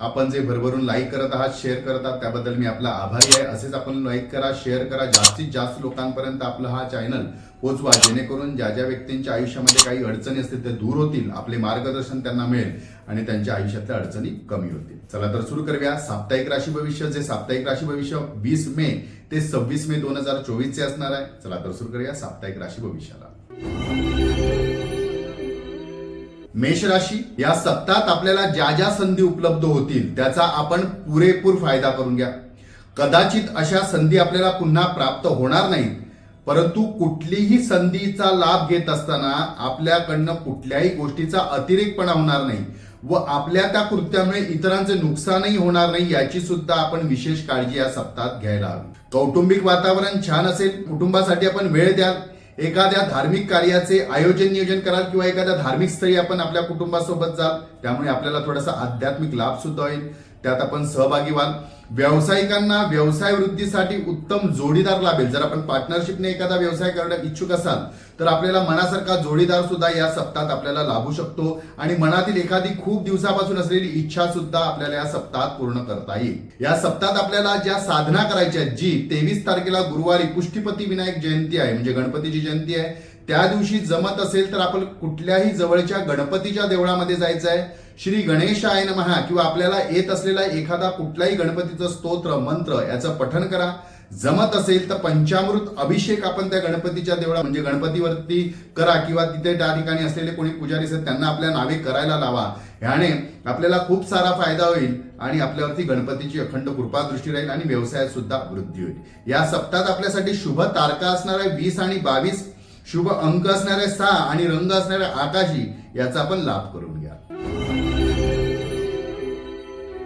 आपण जे भरभरून लाईक करत आहात शेअर करत आहात त्याबद्दल मी आपला आभारी आहे. असेच आपण लाईक करा शेअर करा. जास्तीत जास्त लोकांपर्यंत आपला हा चॅनल पोचवा जेणेकरून ज्या ज्या व्यक्तींच्या आयुष्यामध्ये काही अडचणी असतील ते दूर होतील आपले मार्गदर्शन त्यांना मिळेल आणि त्यांच्या आयुष्यातल्या अडचणी कमी होतील. चला तर सुरू करूया. साप्ताहिक राशी भविष्य जे साप्ताहिक राशी भविष्य वीस मे ते सव्वीस मे दोन हजार चोवीस चे असणार आहे. चला तर सुरू करूया साप्ताहिक राशी भविष्याला. मेष राशी या सत्तात आपल्याला ज्या ज्या संधी उपलब्ध होतील त्याचा आपण पुरेपूर फायदा करून घ्या. कदाचित अशा संधी आपल्याला पुन्हा प्राप्त होणार नाहीत परंतु कुठलीही संधीचा लाभ घेत असताना आपल्याकडनं कुठल्याही गोष्टीचा अतिरेकपणा होणार नाही व आपल्या त्या कृत्यामुळे इतरांचे नुकसानही होणार नाही याची सुद्धा आपण विशेष काळजी या सप्ताहात घ्यायला हवी. कौटुंबिक वातावरण छान असेल कुटुंबासाठी आपण वेळ द्याल. एखाद्या धार्मिक कार्याचे आयोजन नियोजन कराल किंवा एखाद्या धार्मिक स्थळी आपण आपल्या कुटुंबासोबत जाल त्यामुळे आपल्याला थोडासा आध्यात्मिक लाभ सुद्धा होईल. त्यात आपण सहभागी व्हाल. व्यावसायिकांना व्यवसाय वृद्धीसाठी उत्तम जोडीदार लाभेल. जर आपण पार्टनरशिपने एखादा व्यवसाय करण्यात इच्छुक असाल तर आपल्याला मनासारखा जोडीदार सुद्धा या सप्ताहात आपल्याला लाभू शकतो. आणि मनातील एखादी खूप दिवसापासून असलेली इच्छा सुद्धा आपल्याला या सप्ताहात पूर्ण करता येईल. या सप्ताहात आपल्याला ज्या साधना करायच्या आहेत जी तेवीस तारखेला गुरुवारी पुष्टीपती विनायक जयंती आहे म्हणजे गणपतीची जयंती आहे त्या दिवशी जमत असेल तर आपण कुठल्याही जवळच्या गणपतीच्या देवळामध्ये जायचं आहे श्री गणेशाय नमहा किंवा आपल्याला येत असलेला एखादा कुठलाही गणपतीचं स्तोत्र मंत्र याचं पठण करा. जमत असेल तर पंचामृत अभिषेक आपण त्या गणपतीच्या देवळा म्हणजे गणपतीवरती करा किंवा तिथे त्या ठिकाणी असलेले कोणी पुजारी असतात त्यांना आपल्या नावे करायला लावा. ह्याने आपल्याला खूप सारा फायदा होईल आणि आपल्यावरती गणपतीची अखंड कृपा दृष्टी राहील आणि व्यवसायात सुद्धा वृद्धी होईल. या सप्ताहात आपल्यासाठी शुभ तारका असणार आहे वीस आणि बावीस शुभ अंक असणारे सहा आणि रंग असणारे आकाशी याचा आपण लाभ करून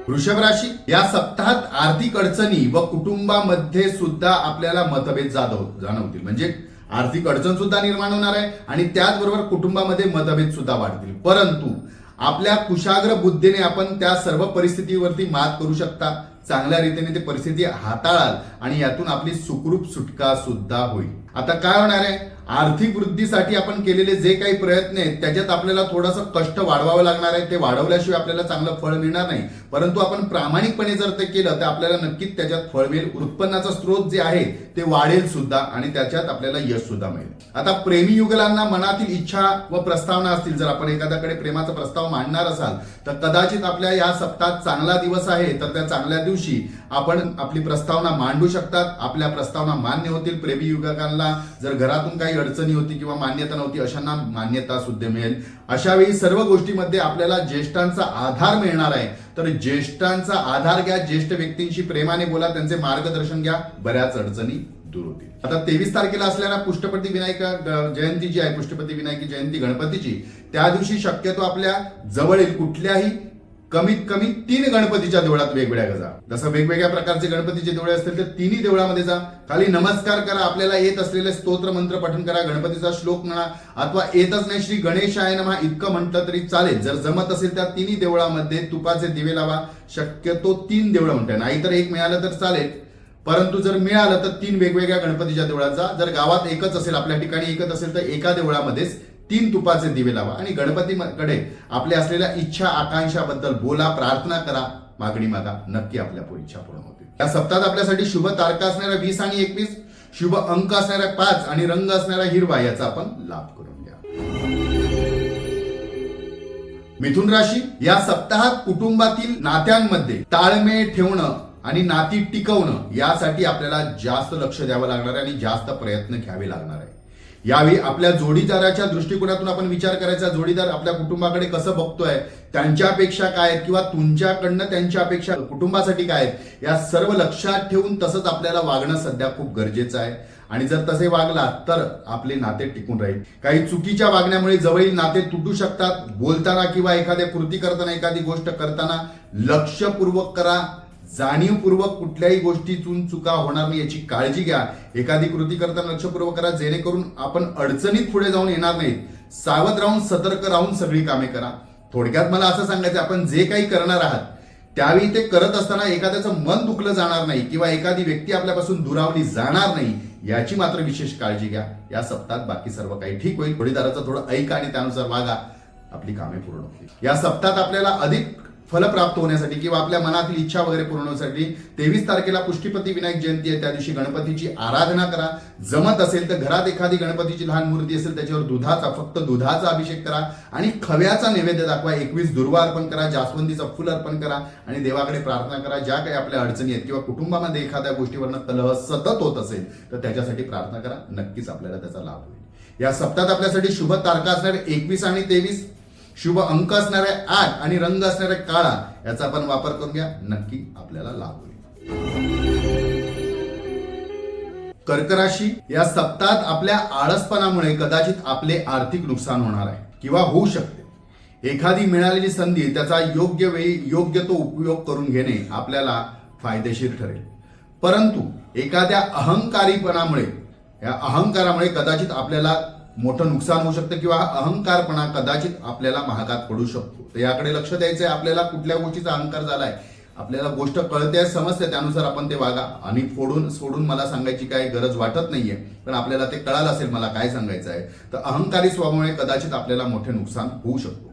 वृषभ राशी या सप्ताहात आर्थिक अडचणी व कुटुंबामध्ये सुद्धा आपल्याला मतभेद जाधव जाणवतील. म्हणजे आर्थिक अडचण सुद्धा निर्माण होणार आहे आणि त्याचबरोबर कुटुंबामध्ये मतभेद सुद्धा वाढतील. परंतु आपल्या कुशाग्र बुद्धीने आपण त्या सर्व परिस्थितीवरती मात करू शकता. चांगल्या रीतीने ते परिस्थिती हाताळाल आणि यातून आपली सुखरूप सुटका सुद्धा होईल. आता काय होणार आहे? आर्थिक वृद्धीसाठी आपण केलेले जे काही प्रयत्न आहेत त्याच्यात आपल्याला थोडंसं कष्ट वाढवावं लागणार आहे. ते वाढवल्याशिवाय आपल्याला चांगलं फळ मिळणार नाही. परंतु आपण प्रामाणिकपणे जर ते केलं तर आपल्याला नक्कीच त्याच्यात फळ मिळेल उत्पन्नाचा स्रोत जे आहे ते वाढेल सुद्धा आणि त्याच्यात आपल्याला यश सुद्धा मिळेल. आता प्रेमी युगलांना मनातील इच्छा व प्रस्तावना असतील जर आपण एखाद्याकडे प्रेमाचा प्रस्ताव मांडणार असाल तर कदाचित आपल्या या सप्ताहात चांगला दिवस आहे तर त्या चांगल्या दिवशी आपण आपली प्रस्तावना मांडू शकतात आपल्या प्रस्तावना मान्य होतील प्रेमी युगकांना जर घरातून काही अडचणी होती किंवा मान्यता नव्हती अशांना मान्यता सुद्धा मिळेल. अशा वेळी सर्व गोष्टीमध्ये आपल्याला ज्येष्ठांचा आधार मिळणार आहे. तर ज्येष्ठांचा आधार घ्या ज्येष्ठ व्यक्तींशी प्रेमाने बोला त्यांचे मार्गदर्शन घ्या. बऱ्याच अडचणी दूर होतील. आता तेवीस तारखेला असलेल्या पुष्टपती विनायक जयंती जी आहे पुष्टपती विनायकी जयंती गणपतीची. त्या दिवशी शक्यतो आपल्या जवळील कुठल्याही कमीत कमी तीन गणपतीच्या देवळात वेगवेगळ्या गजा. जसं वेगवेगळ्या प्रकारचे गणपतीचे देवळे असतील तर तिन्ही देवळामध्ये जा. खाली नमस्कार करा आपल्याला येत असलेले स्तोत्र मंत्र पठन करा गणपतीचा श्लोक म्हणा अथवा येतच नाही श्री गणेशाय नमा इतकं म्हटलं तरी चालेल. जर जमत असेल त्या तिन्ही देवळामध्ये तुपाचे दिवे लावा. शक्यतो तीन देवळं म्हणतात नाहीतर एक मिळालं तर चालेल. परंतु जर मिळालं तर तीन वेगवेगळ्या गणपतीच्या देवळात जा. जर गावात एकच असेल आपल्या ठिकाणी एकच असेल तर एका देवळामध्येच तीन तुपाचे दिवे लावा. आणि गणपतीकडे आपल्या असलेल्या इच्छा आकांक्षाबद्दल बोला प्रार्थना करा मागणी मागा. नक्की आपल्या इच्छा पूर्ण होतील. या सप्ताहात आपल्यासाठी शुभ तारका असणाऱ्या वीस आणि एकवीस शुभ अंक असणाऱ्या पाच आणि रंग असणाऱ्या हिरवा याचा आपण लाभ करून घ्या. मिथुन राशी या सप्ताहात कुटुंबातील नात्यांमध्ये ताळमेळ ठेवणं आणि नाती टिकवणं यासाठी आपल्याला जास्त लक्ष द्यावं लागणार आहे आणि जास्त प्रयत्न घ्यावे लागणार आहे. यावेळी आपल्या जोडीदाराच्या दृष्टिकोनातून आपण विचार करायचा जोडीदार आपल्या कुटुंबाकडे कसं बघतोय त्यांच्या अपेक्षा काय आहेत किंवा तुमच्याकडनं त्यांच्या अपेक्षा कुटुंबासाठी काय आहेत या सर्व लक्षात ठेवून तसंच आपल्याला वागणं सध्या खूप गरजेचं आहे. आणि जर तसे वागला तर आपले नाते टिकून राहील. काही चुकीच्या वागण्यामुळे जवळील नाते तुटू शकतात. बोलताना किंवा एखाद्या कृती करताना एखादी गोष्ट करताना लक्षपूर्वक करा. जाणीवपूर्वक कुठल्याही गोष्टीतून चुका होणार नाही याची काळजी घ्या. एखादी कृती करताना लक्षपूर्वक करा जेणेकरून आपण अडचणीत पुढे जाऊन येणार नाहीत. सावध राहून सतर्क राहून सगळी कामे करा. थोडक्यात मला असं सांगायचं आपण जे काही करणार आहात त्यावेळी ते करत असताना एखाद्याचं मन दुखलं जाणार नाही किंवा एखादी व्यक्ती आपल्यापासून दुरावली जाणार नाही याची मात्र विशेष काळजी घ्या. या सप्ताहात बाकी सर्व काही ठीक होईल. थोडीदाराचं थोडं ऐका आणि त्यानुसार वागा. आपली कामे पूर्ण होतील. या सप्ताहात आपल्याला अधिक फल प्राप्त होण्यासाठी किंवा आपल्या मनातील इच्छा वगैरे पूर्ण होण्यासाठी तेवीस तारखेला पुष्टीपती विनायक जयंती आहे. त्या दिवशी गणपतीची आराधना करा. जमत असेल तर घरात एखादी गणपतीची लहान मूर्ती असेल त्याच्यावर दुधाचा फक्त दुधाचा अभिषेक करा. आणि खव्याचा नैवेद्य दाखवा. एकवीस दुर्वा अर्पण करा जास्वंदीचं फुल अर्पण करा आणि देवाकडे प्रार्थना करा. ज्या काही आपल्या अडचणी आहेत किंवा कुटुंबामध्ये एखाद्या गोष्टीवरनं कलह सतत होत असेल तर त्याच्यासाठी प्रार्थना करा. नक्कीच आपल्याला त्याचा लाभ होईल. या सप्तात आपल्यासाठी शुभ तारखा असणार एकवीस आणि तेवीस. शुभ अंक असणाऱ्या आठ आणि रंग असणारे काळा याचा आपण वापर करून घ्या. नक्की आपल्याला लाभ होईल. कर्क राशी या सप्ताहात आपल्या आळसपणामुळे कदाचित आपले आर्थिक नुकसान होणार आहे किंवा होऊ शकते. एखादी मिळालेली संधी त्याचा योग्य वेळी योग्य तो उपयोग करून घेणे आपल्याला फायदेशीर ठरेल. परंतु एखाद्या अहंकारीपणामुळे या अहंकारामुळे कदाचित आपल्याला मोठं नुकसान होऊ शकतं किंवा अहंकारपणा कदाचित आपल्याला महागात पडू शकतो. तर याकडे लक्ष द्यायचंय. आपल्याला कुठल्या गोष्टीचा अहंकार झालाय? आपल्याला गोष्ट कळते समजते त्यानुसार आपण ते वागा. आणि फोडून सोडून मला सांगायची काही गरज वाटत नाहीये पण आपल्याला ते कळालं असेल मला काय सांगायचं आहे तर अहंकारी स्वभावामुळे कदाचित आपल्याला मोठे नुकसान होऊ शकतो.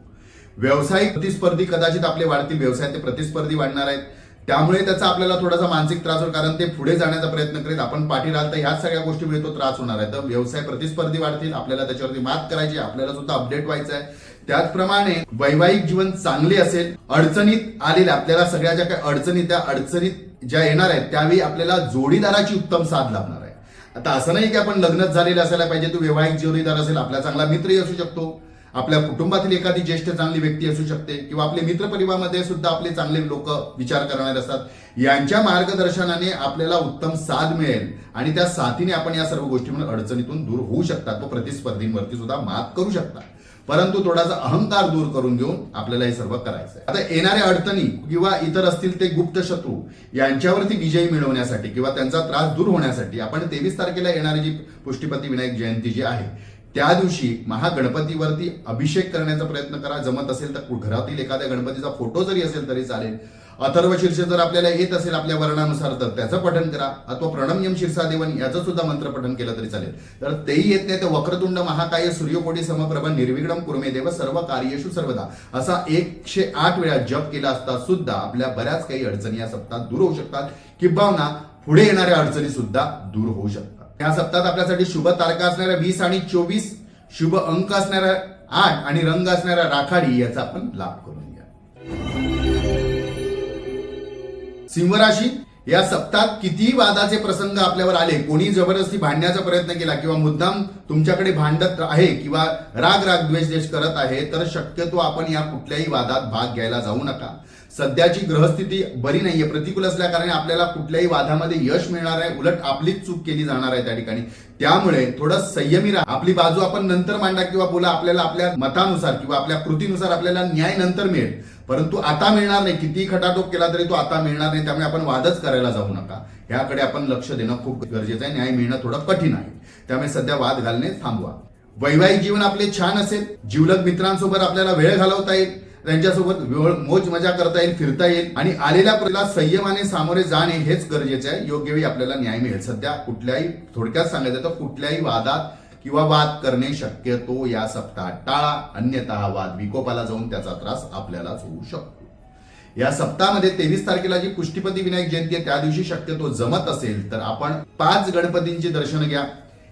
व्यावसायिक प्रतिस्पर्धी कदाचित आपले वाढतील. व्यवसायात ते प्रतिस्पर्धी वाढणार आहेत. त्यामुळे त्याचा आपल्याला थोडासा मानसिक त्रास होईल कारण ते पुढे जाण्याचा प्रयत्न करीत आपण पाठी तर ह्याच सगळ्या गोष्टीमुळे तो त्रास होणार आहे. तर व्यवसाय प्रतिस्पर्धी वाढतील आपल्याला त्याच्यावरती मात करायची आपल्याला सुद्धा अपडेट व्हायचं आहे. त्याचप्रमाणे वैवाहिक जीवन चांगले असेल अडचणीत आलेल्या आपल्याला सगळ्या ज्या काही अडचणी त्या अडचणीत ज्या येणार आहेत त्यावेळी आपल्याला जोडीदाराची उत्तम साथ लाभणार आहे. आता असं नाही की आपण लग्नच झालेलं असायला पाहिजे तो वैवाहिक जोडीदार असेल आपला चांगला मित्रही असू शकतो. आपल्या कुटुंबातील एखादी ज्येष्ठ चांगली व्यक्ती असू शकते किंवा आपले मित्र परिवारामध्ये सुद्धा आपले चांगले लोक विचार करणारे असतात. यांच्या मार्गदर्शनाने आपल्याला उत्तम साथ मिळेल आणि त्या साथीने आपण या सर्व गोष्टींवर अडचणीतून दूर होऊ शकतात व प्रतिस्पर्धींवरती सुद्धा मात करू शकतात. परंतु थोडासा अहंकार दूर करून घेऊन आपल्याला हे सर्व करायचं आहे आता येणाऱ्या अडचणी किंवा इतर असतील ते गुप्त शत्रू यांच्यावरती विजय मिळवण्यासाठी किंवा त्यांचा त्रास दूर होण्यासाठी आपण तेवीस तारखेला येणारी जी पुष्टीपती विनायक जयंती जी आहे त्या दिवशी महागणपतीवरती अभिषेक करण्याचा प्रयत्न करा. जमत असेल तर घरातील एखाद्या गणपतीचा फोटो जरी असेल तरी चालेल. अथर्व शीर्ष जर आपल्याला येत असेल आपल्या वर्णानुसार तर त्याचं पठन करा. अथवा प्रणमयम शीर्षा देवन याचं सुद्धा मंत्र पठन केलं तरी चालेल. तर तेही येत नाही तर वक्रतुंड महाकाय सूर्यकोटी समप्रभ निर्विघ्नम कुर्मे देव सर्व कार्यशु सर्वदा. असा एकशे आठ वेळा जप केला असता सुद्धा आपल्या बऱ्याच काही अडचणी या सप्ताहात दूर होऊ शकतात. किंबहुना पुढे येणाऱ्या अडचणी सुद्धा दूर होऊ शकतात. या सप्तात आपल्यासाठी शुभ तारखा असणाऱ्या वीस आणि चोवीस शुभ अंक असणाऱ्या आठ आणि रंग असणाऱ्या राखाडी याचा आपण लाभ करून घ्या. सिंह राशी या सप्तात कितीही वादाचे प्रसंग आपल्यावर आले? कोणी जबरदस्ती भांडण्याचा प्रयत्न केला किंवा मुद्दाम तुमच्याकडे भांडत आहे किंवा राग राग द्वेष द्वेष करत आहे तर शक्यतो आपण या कुठल्याही वादात भाग घ्यायला जाऊ नका. सध्याची ग्रहस्थिती बरी नाहीये. प्रतिकूल असल्याकारणे आपल्याला कुठल्याही वादामध्ये यश मिळणार आहे. उलट आपलीच चूक केली जाणार आहे त्या ठिकाणी. त्यामुळे थोडं संयमी राहा. आपली बाजू आपण नंतर मांडा किंवा बोला आपल्याला आपल्या मतानुसार किंवा आपल्या कृतीनुसार आपल्याला न्याय नंतर मिळेल. परंतु आता मिळणार नाही. किती खटाटोप केला तरी तो आता मिळणार नाही. त्यामुळे आपण वादच करायला जाऊ नका. याकडे आपण लक्ष देणं खूप गरजेचं आहे. न्याय मिळणं थोडं कठीण आहे. त्यामुळे सध्या वाद घालणे थांबवा. वैवाहिक जीवन आपले छान असेल. जीवलग मित्रांसोबत आपल्याला वेळ घालवता येईल. त्यांच्यासोबत वेळ मोज मजा करता येईल फिरता येईल आणि आलेल्या प्रला संयमाने सामोरे जाणे हेच गरजेचे आहे. योग्य वेळी आपल्याला न्याय मिळेल. सध्या कुठल्याही थोडक्यात सांगायचं तर कुठल्याही वादात किंवा वाद करणे शक्यतो या सप्ताहात टाळा. अन्यथा वाद विकोपाला जाऊन त्याचा त्रास आपल्यालाच होऊ शकतो. या सप्ताहामध्ये तेवीस तारखेला जी कुष्टीपती विनायक जयंती आहे त्या दिवशी शक्यतो जमत असेल तर आपण पाच गणपतींची दर्शन घ्या.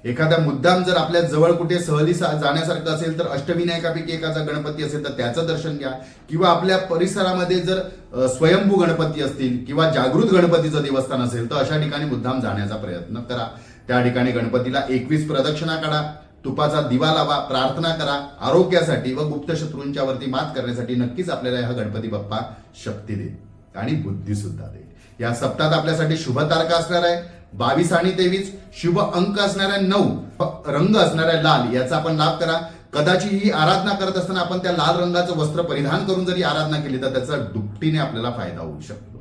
एखादा मुद्दाम जर आपल्या जवळ कुठे सहली जाण्यासारखं असेल तर अष्टविनायकापैकी एखादा गणपती असेल तर त्याचं दर्शन घ्या. किंवा आपल्या परिसरामध्ये जर स्वयंभू गणपती असतील किंवा जागृत गणपतीचं देवस्थान असेल तर अशा ठिकाणी मुद्दाम जाण्याचा प्रयत्न करा. त्या ठिकाणी गणपतीला एकवीस प्रदक्षिणा काढा तुपाचा दिवा लावा प्रार्थना करा आरोग्यासाठी व गुप्त शत्रूंच्या वरती मात करण्यासाठी नक्कीच आपल्याला हा गणपती बाप्पा शक्ती देईल आणि बुद्धी सुद्धा देईल. या सप्ताहात आपल्यासाठी शुभ तारखा असणार आहे. बावीस आणि तेवीस शुभ अंक असणाऱ्या नऊ रंग असणाऱ्या लाल याचा आपण लाभ करा. कदाचित ही आराधना करत असताना आपण त्या लाल रंगाचं वस्त्र परिधान करून जरी आराधना केली तर त्याचा दुपटीने आपल्याला फायदा होऊ शकतो.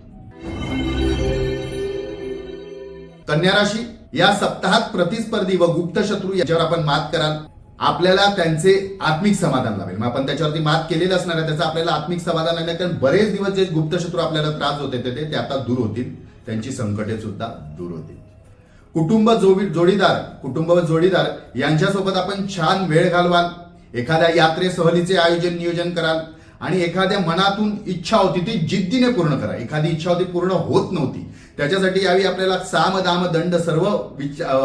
कन्या राशी या सप्ताहात प्रतिस्पर्धी व गुप्त शत्रू याच्यावर आपण मात कराल. आपल्याला त्यांचे आत्मिक समाधान लाभेल. मग आपण त्याच्यावरती मात केलेलं असणार आहे त्याचं आपल्याला आत्मिक समाधान लागेल कारण बरेच दिवस जे गुप्त शत्रू आपल्याला त्रास होते ते ते आता दूर होतील. त्यांची संकटे सुद्धा दूर होतील. कुटुंब जोडी जोडीदार कुटुंब व जोडीदार यांच्यासोबत आपण छान वेळ घालवाल. एखाद्या यात्रे सहलीचे आयोजन नियोजन कराल. आणि एखाद्या मनातून इच्छा होती ती जिद्दीने पूर्ण करा. एखादी इच्छा होती पूर्ण होत नव्हती. त्याच्यासाठी यावेळी आपल्याला साम दाम दंड सर्व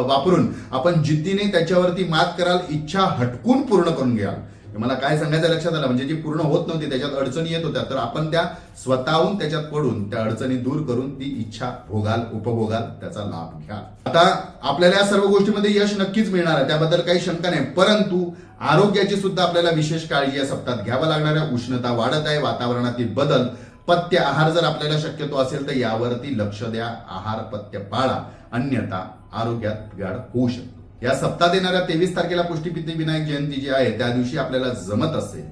वापरून आपण जिद्दीने त्याच्यावरती मात कराल इच्छा हटकून पूर्ण करून घ्याल. मला काय सांगायचं लक्षात आलं. म्हणजे जी पूर्ण होत नव्हती त्याच्यात अडचणी येत होत्या. तर आपण त्या स्वतःहून त्याच्यात पडून त्या अडचणी दूर करून ती इच्छा भोगाल उपभोगाल त्याचा लाभ घ्या आता आपल्याला या सर्व गोष्टीमध्ये यश नक्कीच मिळणार आहे. त्याबद्दल काही शंका नाही. परंतु आरोग्याची सुद्धा आपल्याला विशेष काळजी या सप्ताहात घ्यावं लागणाऱ्या उष्णता वाढत आहे. वातावरणातील बदल पथ्य आहार जर आपल्याला शक्यतो असेल तर यावरती लक्ष द्या. आहार पथ्य पाळा. अन्यथा आरोग्यात बिघाड होऊ शकतो. या सप्ताह येणाऱ्या तेवीस तारखेला पुष्टीपिती विनायक जयंती जी आहे त्या दिवशी आपल्याला जमत असेल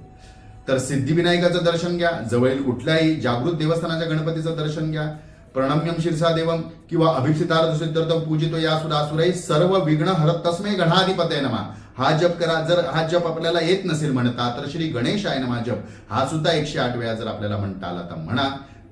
तर सिद्धिविनायकाचं दर्शन घ्या. जवळील कुठल्याही जागृत देवस्थानाच्या गणपतीचं दर्शन घ्या. प्रणम्यम शिरसा देवम किंवा अभिप्सितार्थ सिद्धार्थम पूजितो या सुरासुराई सर्व विघ्न हरत तस्मे गणाधिपतय नमा. हा जप करा. जर हा जप आपल्याला येत नसेल म्हणता तर श्री गणेश आहे नमा जप. हा सुद्धा एकशे आठ वेळा जर आपल्याला म्हणता आला तर म्हणा.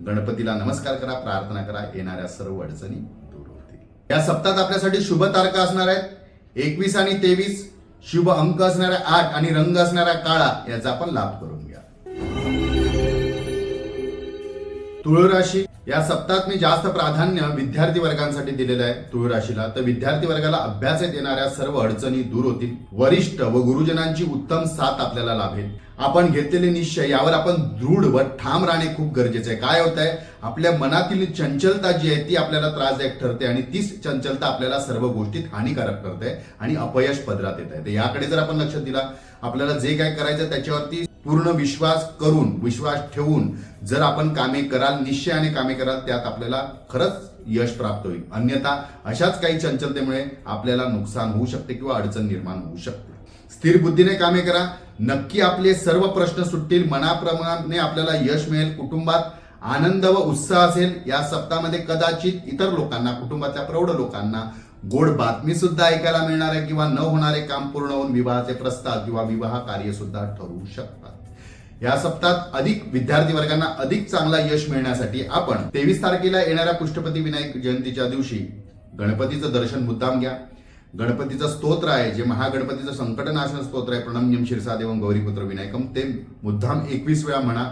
गणपतीला नमस्कार करा प्रार्थना करा. येणाऱ्या सर्व अडचणी दूर होतील. या सप्ताहात आपल्यासाठी शुभ तारखा असणार आहेत. एकवीस आणि तेवीस शुभ अंक असणाऱ्या आठ आणि रंग असणाऱ्या काळा याचा आपण लाभ करू. तुळ राशी या सप्तात मी जास्त प्राधान्य विद्यार्थी वर्गांसाठी दिलेलं आहे तुळ राशीला तर विद्यार्थी वर्गाला अभ्यासात येणाऱ्या सर्व अडचणी दूर होतील. वरिष्ठ व गुरुजनांची उत्तम साथ आपल्याला लाभेल. आपण घेतलेले निश्चय यावर आपण दृढ व ठाम राहणे खूप गरजेचे आहे. काय होत आहे? आपल्या मनातील चंचलता जी आहे ती आपल्याला त्रासदायक ठरते आणि तीच चंचलता आपल्याला सर्व गोष्टीत हानिकारक ठरते आणि अपयश पदरात येत आहे. तर याकडे जर आपण लक्ष दिला आपल्याला जे काय करायचं त्याच्यावरती पूर्ण विश्वास करून विश्वास ठेवून जर आपण कामे कराल निश्चयाने कामे कराल त्यात आपल्याला खरंच यश प्राप्त होईल. अन्यथा अशाच काही चंचलतेमुळे आपल्याला नुकसान होऊ शकते किंवा अडचण निर्माण होऊ शकते. स्थिर बुद्धीने कामे करा. नक्की आपले सर्व प्रश्न सुटतील. मनाप्रमाणे आपल्याला यश मिळेल. कुटुंबात आनंद व उत्साह असेल. या सप्ताहामध्ये कदाचित इतर लोकांना कुटुंबातल्या प्रौढ लोकांना गोड बातमी सुद्धा ऐकायला मिळणार आहे किंवा न होणारे काम पूर्ण होऊन विवाहाचे प्रस्ताव किंवा विवाह कार्य सुद्धा ठरू शकतात. या सप्ताहात अधिक विद्यार्थी वर्गांना अधिक चांगला यश मिळण्यासाठी आपण तेवीस तारखेला येणाऱ्या पुष्टपती विनायक जयंतीच्या दिवशी गणपतीचं दर्शन मुद्दाम घ्या. गणपतीचं स्तोत्र आहे जे महागणपतीचं संकटनाशन स्तोत्र आहे प्रणम्यम शिरसादेवम गौरीपुत्र विनायकम ते मुद्दाम एकवीस वेळा म्हणा.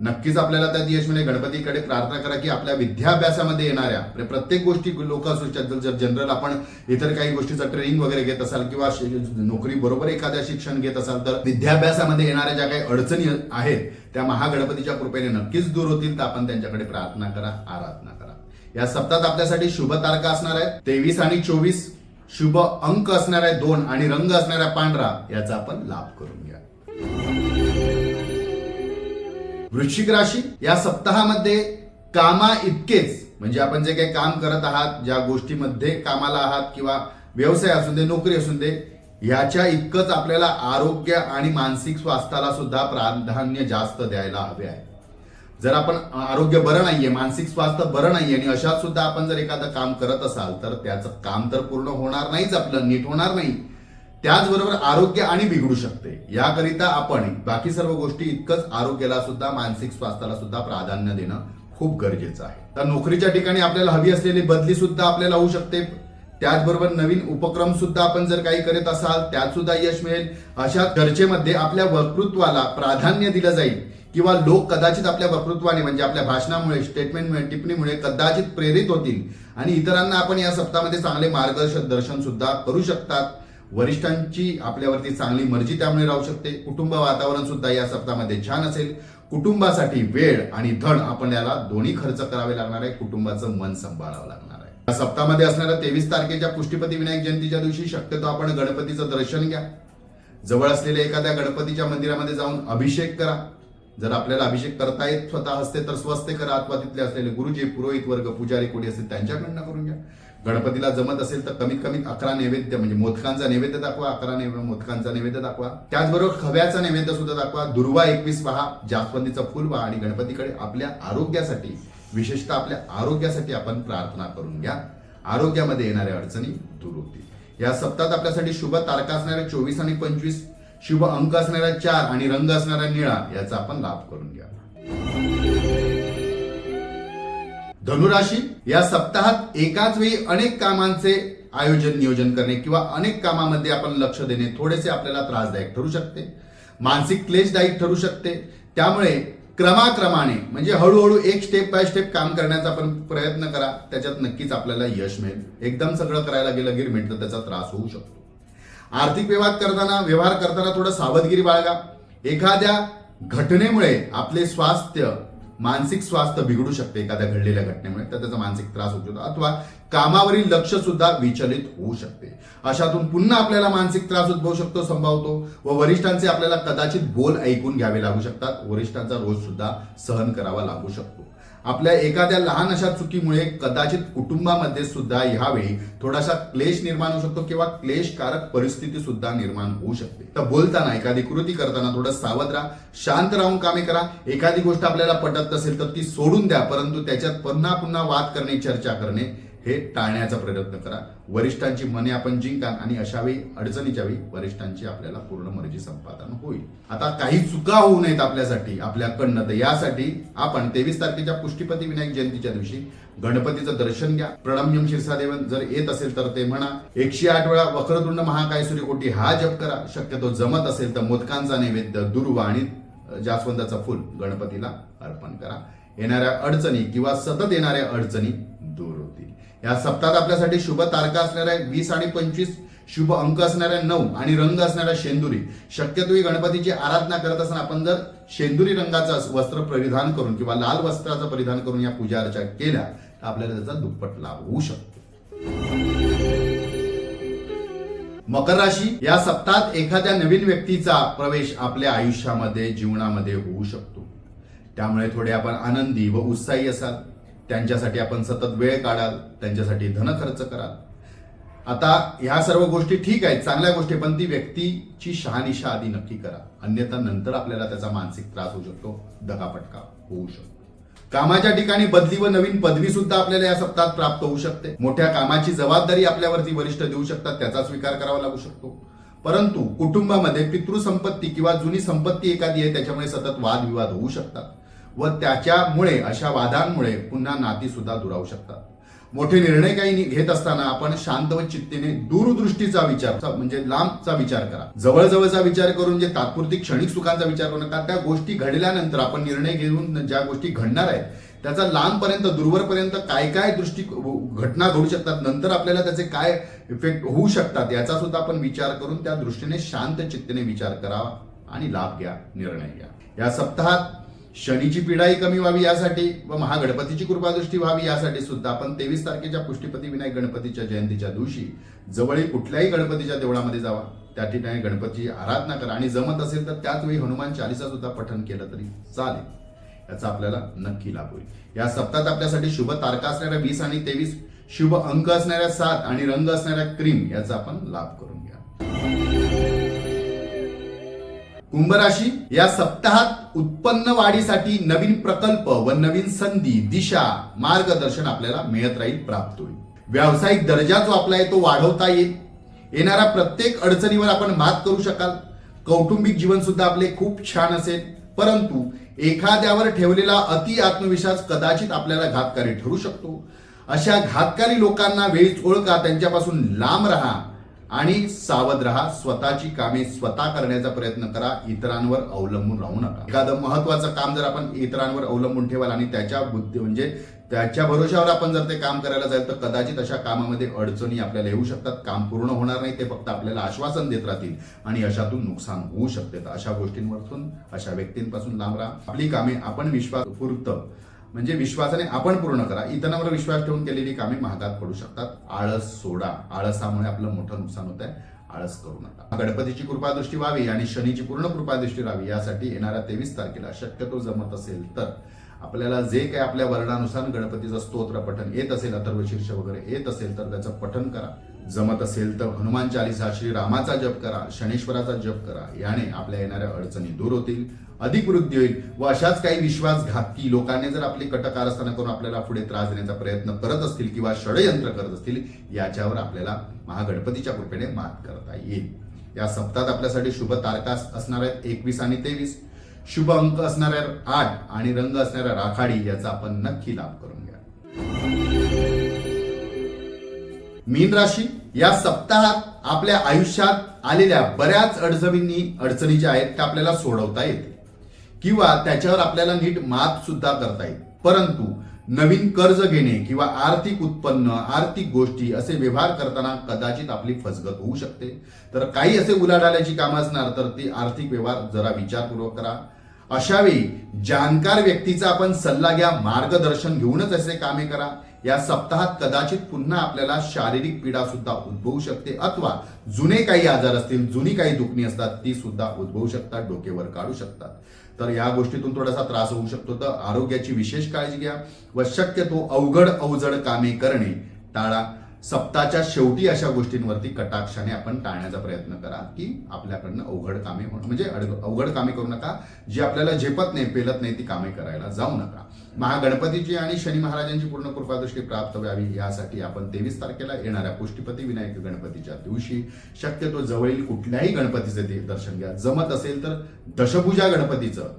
नक्कीच आपल्याला त्यात यश मिळेल गणपतीकडे प्रार्थना करा की आपल्या विद्याभ्यासामध्ये येणाऱ्या म्हणजे प्रत्येक गोष्टी लोक असू शकतात. जर जनरल आपण इतर काही गोष्टीचं ट्रेनिंग वगैरे घेत असाल किंवा नोकरी बरोबर एखाद्या शिक्षण घेत असाल तर विद्याभ्यासामध्ये येणाऱ्या ज्या काही अडचणी आहेत त्या महागणपतीच्या कृपेने नक्कीच दूर होतील तर आपण त्यांच्याकडे प्रार्थना करा आराधना करा. या सप्तात आपल्यासाठी शुभ तारखा असणार आहेत. तेवीस आणि चोवीस शुभ अंक असणार आहे दोन आणि रंग असणाऱ्या पांढरा याचा आपण लाभ करून घ्या. वृश्चिक राशी या सप्ताहामध्ये कामा इतकेच म्हणजे आपण जे काही काम करत आहात ज्या गोष्टीमध्ये कामाला आहात किंवा व्यवसाय असून दे नोकरी असून दे याच्या इतकंच आपल्याला आरोग्य आणि मानसिक स्वास्थ्याला सुद्धा प्राधान्य जास्त द्यायला हवे आहे. जर आपण आरोग्य बरं नाहीये मानसिक स्वास्थ्य बरं नाहीये आणि अशात सुद्धा आपण जर एखादं काम करत असाल तर त्याचं काम तर पूर्ण होणार नाहीच आपलं नीट होणार नाही. त्याचबरोबर आरोग्य आणि बिघडू शकते. याकरिता आपण बाकी सर्व गोष्टी इतकंच आरोग्याला सुद्धा मानसिक स्वास्थ्याला सुद्धा प्राधान्य देणं खूप गरजेचं आहे. तर नोकरीच्या ठिकाणी आपल्याला हवी असलेली बदली सुद्धा आपल्याला होऊ शकते. त्याचबरोबर नवीन उपक्रम सुद्धा आपण जर काही करत असाल त्यात सुद्धा यश मिळेल. अशा चर्चेमध्ये आपल्या वक्तृत्वाला प्राधान्य दिलं जाईल. किंवा लोक कदाचित आपल्या वक्तृत्वाने म्हणजे आपल्या भाषणामुळे स्टेटमेंटमुळे टिप्पणीमुळे कदाचित प्रेरित होतील. आणि इतरांना आपण या सप्ताहामध्ये चांगले मार्गदर्शन दर्शन सुद्धा करू शकतात. वरिष्ठांची आपल्यावरती चांगली मर्जी त्यामुळे राहू शकते. कुटुंब वातावरण सुद्धा या सप्ताहामध्ये छान असेल. कुटुंबासाठी वेळ आणि धन आपण याला दोन्ही खर्च करावे लागणार आहे. कुटुंबाचं मन सांभाळावं लागणार आहे. या सप्ताहामध्ये असणाऱ्या तेवीस तारखेच्या पुष्टीपती विनायक जयंतीच्या दिवशी शक्यतो आपण गणपतीचं दर्शन घ्या. जवळ असलेल्या एखाद्या गणपतीच्या मंदिरामध्ये जाऊन अभिषेक करा. जर आपल्याला अभिषेक करता येत स्वतः असते तर स्वस्ते करा. अथवा तिथले असलेले गुरुजी पुरोहित वर्ग पुजारी कोणी असतील त्यांच्याकडनं करून घ्या. गणपतीला जमत असेल तर कमीत कमी अकरा नैवेद्य म्हणजे मोदकांचा नैवेद्य दाखवा अकरा नैवेद्य मोदकांचा नैवेद्य दाखवा. त्याचबरोबर खव्याचा नैवेद्य सुद्धा दाखवा. दुर्वा एकवीस पहा जास्वंदीचं फुल पहा आणि गणपतीकडे आपल्या आरोग्यासाठी विशेषतः आपल्या आरोग्यासाठी आपण प्रार्थना करून घ्या. आरोग्यामध्ये येणाऱ्या अडचणी दूर होतील. या सप्ताहात आपल्यासाठी शुभ तारखा असणाऱ्या चोवीस आणि पंचवीस शुभ अंक असणाऱ्या चार आणि रंग असणाऱ्या निळा याचा आपण लाभ करून घ्या. धनुराशी या सप्ताहात एकाच वेळी अनेक कामांचे आयोजन नियोजन करणे किंवा अनेक कामामध्ये आपण लक्ष देणे थोडेसे आपल्याला त्रासदायक ठरू शकते. मानसिक क्लेशदायक ठरू शकते. त्यामुळे क्रमाक्रमाने म्हणजे हळूहळू एक स्टेप बाय स्टेप काम करण्याचा आपण प्रयत्न करा. त्याच्यात नक्कीच आपल्याला यश मिळेल. एकदम सगळं करायला गेलं गिर तर त्याचा त्रास होऊ शकतो. आर्थिक व्यवहार करताना व्यवहार करताना थोडं सावधगिरी बाळगा. एखाद्या घटनेमुळे आपले स्वास्थ्य मानसिक स्वास्थ्य बिघडू शकते एखाद्या घडलेल्या घटनेमुळे तर त्याचा मानसिक त्रास होऊ शकतो अथवा कामावरील लक्ष सुद्धा विचलित होऊ शकते. अशातून पुन्हा आपल्याला मानसिक त्रास उद्भवू शकतो संभावतो. व वरिष्ठांचे आपल्याला कदाचित बोल ऐकून घ्यावे लागू शकतात. वरिष्ठांचा रोज सुद्धा सहन करावा लागू शकतो. आपल्या एखाद्या लहान अशा चुकीमुळे कदाचित कुटुंबामध्ये सुद्धा ह्यावेळी थोडासा क्लेश निर्माण होऊ शकतो किंवा क्लेशकारक परिस्थिती सुद्धा निर्माण होऊ शकते. तर बोलताना एखादी कृती करताना थोडं सावध राहा शांत राहून कामे करा. एखादी गोष्ट आपल्याला पटत नसेल तर ती सोडून द्या परंतु त्याच्यात पुन्हा पुन्हा वाद करणे चर्चा करणे हे टाळण्याचा प्रयत्न करा. वरिष्ठांची मने आपण जिंका आणि अशा वेळी अडचणीच्या वेळी वरिष्ठांची आपल्याला पूर्ण मर्जी संपादन होईल. आता काही चुका होऊ नयेत आपल्यासाठी आपल्याकडनं. तर यासाठी आपण तेवीस तारखेच्या पुष्टीपती विनायक जयंतीच्या दिवशी गणपतीचं दर्शन घ्या. प्रणम्यम शिरसादेवन जर येत असेल तर ते म्हणा. एकशे आठ वेळा वक्रतुंड महाकाय सूर्यकोटी हा जप करा. शक्यतो जमत असेल तर मोदकांचा नैवेद्य दुर्वा आणि जास्वंदाचं फुल गणपतीला अर्पण करा. येणाऱ्या अडचणी किंवा सतत येणाऱ्या अडचणी या सप्तात आपल्यासाठी शुभ तारका असणाऱ्या वीस आणि पंचवीस शुभ अंक असणाऱ्या नऊ आणि रंग असणाऱ्या शेंदुरी. शक्यतो ही गणपतीची आराधना करत असताना आपण जर शेंदुरी रंगाचं वस्त्र परिधान करून किंवा लाल वस्त्राचं परिधान करून या पूजा अर्चा केल्या तर आपल्याला त्याचा दुप्पट लाभ होऊ शकतो. मकर राशी या सप्तात एखाद्या नवीन व्यक्तीचा प्रवेश आपल्या आयुष्यामध्ये जीवनामध्ये होऊ शकतो. त्यामुळे थोडे आपण आनंदी व उत्साही असाल. त्यांच्यासाठी आपण सतत वेळ काढाल त्यांच्यासाठी धन खर्च कराल. आता ह्या सर्व गोष्टी ठीक आहेत चांगल्या गोष्टी पण ती व्यक्तीची शहानिशा आधी नक्की करा. अन्यथा नंतर आपल्याला त्याचा मानसिक त्रास होऊ शकतो दगापटका होऊ शकतो. कामाच्या ठिकाणी बदली व नवीन पदवी सुद्धा आपल्याला या सप्ताहात प्राप्त होऊ शकते. मोठ्या कामाची जबाबदारी आपल्यावरती वरिष्ठ देऊ शकतात त्याचा स्वीकार करावा लागू शकतो. परंतु कुटुंबामध्ये पितृसंपत्ती किंवा जुनी संपत्ती एखादी आहे त्याच्यामुळे सतत वादविवाद होऊ शकतात. व त्याच्यामुळे अशा वादांमुळे पुन्हा नाती सुद्धा दुरावू शकतात. मोठे निर्णय काही घेत असताना आपण शांत व चित्तेने दूरदृष्टीचा विचार म्हणजे लांबचा विचार करा. जवळजवळचा विचार करून जे तात्पुरती क्षणिक सुखांचा विचार करू नका त्या गोष्टी घडल्यानंतर आपण निर्णय घेऊन ज्या गोष्टी घडणार आहेत त्याचा लांबपर्यंत दूरवरपर्यंत काय काय दृष्टी घटना घडू शकतात नंतर आपल्याला त्याचे काय इफेक्ट होऊ शकतात याचा सुद्धा आपण विचार करून त्या दृष्टीने शांत चित्तेने विचार करावा आणि लाभ घ्या निर्णय घ्या. या सप्ताहात शनीची पिढाही कमी व्हावी यासाठी व महागणपतीची कृपादृष्टी व्हावी यासाठी सुद्धा आपण तेवीस तारखेच्या पुष्टीपती विनायक गणपतीच्या जयंतीच्या दिवशी जवळील कुठल्याही गणपतीच्या देवळामध्ये जावा. त्या ठिकाणी गणपतीची आराधना करा. आणि जमत असेल तर त्याच वेळी हनुमान चालिसा सुद्धा पठण केलं तरी चालेल. याचा आपल्याला नक्की लाभ होईल. या सप्ताहात आपल्यासाठी शुभ तारखा असणाऱ्या वीस आणि तेवीस शुभ अंक असणाऱ्या सात आणि रंग असणाऱ्या क्रीम याचा आपण लाभ करून घ्या. कुंभ राशी या सप्ताहात उत्पन्न वाढीसाठी नवीन प्रकल्प व नवीन संधी दिशा मार्गदर्शन आपल्याला मिळत राहील प्राप्त होईल. व्यावसायिक दर्जा जो आपला आहे तो वाढवता येईल. येणाऱ्या प्रत्येक अडचणीवर आपण मात करू शकाल. कौटुंबिक जीवन सुद्धा आपले खूप छान असेल. परंतु एखाद्यावर ठेवलेला अति आत्मविश्वास कदाचित आपल्याला घातकारी ठरू शकतो. अशा घातकारी लोकांना वेळीच ओळखा त्यांच्यापासून लांब राहा. आणि सावध राहा स्वतःची कामे स्वतः करण्याचा प्रयत्न करा इतरांवर अवलंबून राहू नका. एखादं महत्वाचं काम जर आपण इतरांवर अवलंबून ठेवाल आणि त्याच्या बुद्धी म्हणजे त्याच्या भरोशावर आपण जर ते काम करायला जाईल तर कदाचित अशा कामामध्ये अडचणी आपल्याला येऊ शकतात. काम पूर्ण होणार नाही ते फक्त आपल्याला आश्वासन देत राहतील आणि अशातून नुकसान होऊ शकते. तर अशा गोष्टींवरून अशा व्यक्तींपासून लांब राहा. आपली कामे आपण विश्वासपूर्त म्हणजे विश्वासाने आपण पूर्ण करा. इतरांवर विश्वास ठेवून केलेली कामे महागात पडू शकतात. आळस सोडा. आळसामुळे आपलं मोठं नुकसान होत आहे आळस करू नका. गणपतीची कृपादृष्टी व्हावी आणि शनीची पूर्ण कृपादृष्टी राहावी यासाठी येणाऱ्या तेवीस तारखेला शक्यतो जमत असेल तर आपल्याला जे काही आपल्या वर्णानुसार गणपतीचं स्तोत्र पठण येत असेल अथर्व शीर्ष वगैरे येत असेल तर त्याचं पठण करा. जमत असेल तर हनुमान चालिसा श्री रामाचा जप करा शनेश्वराचा जप करा. याने आपल्या येणाऱ्या अडचणी दूर होतील अधिक वृद्धी होईल व अशाच काही विश्वासघातकी लोकांनी जर आपली कटकारस्थानं करून आपल्याला पुढे त्रास देण्याचा प्रयत्न करत असतील किंवा षडयंत्र करत असतील याच्यावर आपल्याला महागणपतीच्या कृपेने मात करता येईल. या सप्ताहात आपल्यासाठी शुभ तारकास असणार आहेत एकवीस आणि तेवीस. शुभ अंक असणाऱ्या आठ आणि रंग असणाऱ्या राखाडी याचा आपण नक्की लाभ करून घ्या. मीन राशी या सप्ताहात आपल्या आयुष्यात आलेल्या बऱ्याच अडचणींनी अडचणी ज्या आहेत त्या आपल्याला सोडवता येतील. किंवा त्याच्यावर आपल्याला नीट मात सुद्धा करता येईल. परंतु नवीन कर्ज घेणे किंवा आर्थिक उत्पन्न आर्थिक गोष्टी असे व्यवहार करताना कदाचित आपली फसगत होऊ शकते. तर काही असे उलाढाल्याची कामं असणार तर ती आर्थिक व्यवहार जरा विचारपूर्वक करा. अशावेळी जाणकार व्यक्तीचा आपण सल्ला घ्या मार्गदर्शन घेऊनच असे कामे करा. या सप्ताहात कदाचित पुन्हा आपल्याला शारीरिक पीडा सुद्धा उद्भवू शकते अथवा जुने काही आजार असतील जुनी काही दुखणी असतात ती सुद्धा उद्भवू शकतात डोकेवर काढू शकतात. तर या गोष्टीतून थोडासा त्रास होऊ शकतो. तर आरोग्याची विशेष काळजी घ्या व शक्यतो अवघड अवजड कामे करणे टाळा. सप्ताच्या शेवटी अशा गोष्टींवरती कटाक्षाने आपण टाळण्याचा प्रयत्न करा की आपल्याकडनं अवघड कामे होणं. म्हणजे अवघड कामे करू नका. जी आपल्याला झेपत नाही पेलत नाही ती कामे करायला जाऊ नका. महागणपतीची आणि शनी महाराजांची पूर्ण कृपादृष्टी प्राप्त व्हावी यासाठी आपण तेवीस तारखेला येणाऱ्या पुष्टीपती विनायक गणपतीच्या दिवशी शक्यतो जवळील कुठल्याही गणपतीचे ते दर्शन घ्या. जमत असेल तर दशभुजा गणपतीचं.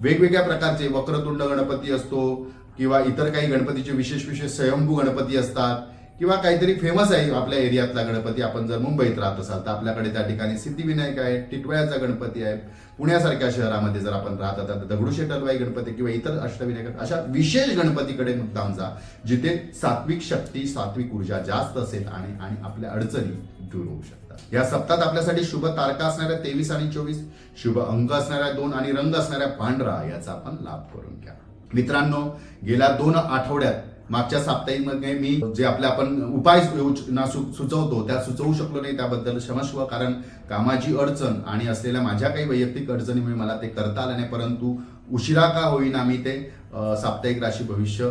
वेगवेगळ्या प्रकारचे वक्रतुंड गणपती असतो किंवा इतर काही गणपतीचे विशेष विशेष स्वयंभू गणपती असतात. किंवा काहीतरी फेमस आहे आपल्या एरियातला गणपती आपण जर मुंबईत राहत असाल तर आपल्याकडे त्या ठिकाणी सिद्धिविनायक आहे टिटवाळ्याचा गणपती आहे. पुण्यासारख्या शहरामध्ये जर आपण राहत असाल तर दगडूशेठ हलवाई गणपती किंवा इतर अष्टविनायक अशा विशेष गणपतीकडे मुद्दाम जा जिथे सात्विक शक्ती सात्विक ऊर्जा जास्त असेल आणि आणि आपल्या अडचणी दूर होऊ शकतात. या सप्तात आपल्यासाठी शुभ तारका असणाऱ्या तेवीस आणि चोवीस शुभ अंक असणाऱ्या दोन आणि रंग असणाऱ्या पांढरा याचा आपण लाभ करून घ्या. मित्रांनो गेल्या दोन आठवड्यात मागच्या साप्ताहिकमध्ये मी जे आपले आपण उपाय योजना सु- सुचवतो त्या सुचवू शकलो नाही त्याबद्दल क्षमस्व कारण कामाची अडचण आणि असलेल्या माझ्या काही वैयक्तिक अडचणीमुळे मला ते करता आलं नाही परंतु उशिरा का होईना मी ते साप्ताहिक राशी भविष्य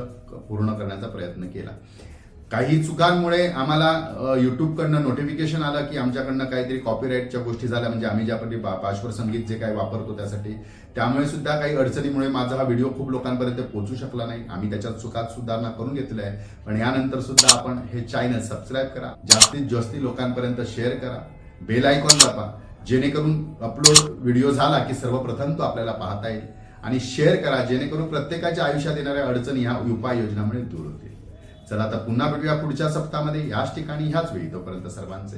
पूर्ण करण्याचा प्रयत्न केला. काही चुकांमुळे आम्हाला युट्यूबकडनं नोटिफिकेशन आलं की आमच्याकडनं काहीतरी कॉपीराईटच्या गोष्टी झाल्या. म्हणजे आम्ही ज्यापैकी पा- संगीत जे काही वापरतो त्यासाठी. त्यामुळे सुद्धा काही अडचणीमुळे माझा हा व्हिडिओ खूप लोकांपर्यंत पोहोचू शकला नाही. आम्ही त्याच्यात चुकात सुधारणा करून घेतल्या आहे. पण यानंतर सुद्धा आपण हे चॅनल सबस्क्राईब करा. जास्तीत जास्त लोकांपर्यंत शेअर करा. बेल आयकॉन दाबा. जेणेकरून अपलोड व्हिडिओ झाला की सर्वप्रथम तो आपल्याला पाहता येईल. आणि शेअर करा. जेणेकरून प्रत्येकाच्या आयुष्यात येणाऱ्या अडचणी ह्या उपाययोजनामुळे दूर होतील. चला आता पुन्हा भेटूया पुढच्या सप्ताहामध्ये. याच ठिकाणी ह्याच वेळी. तोपर्यंत सर्वांचे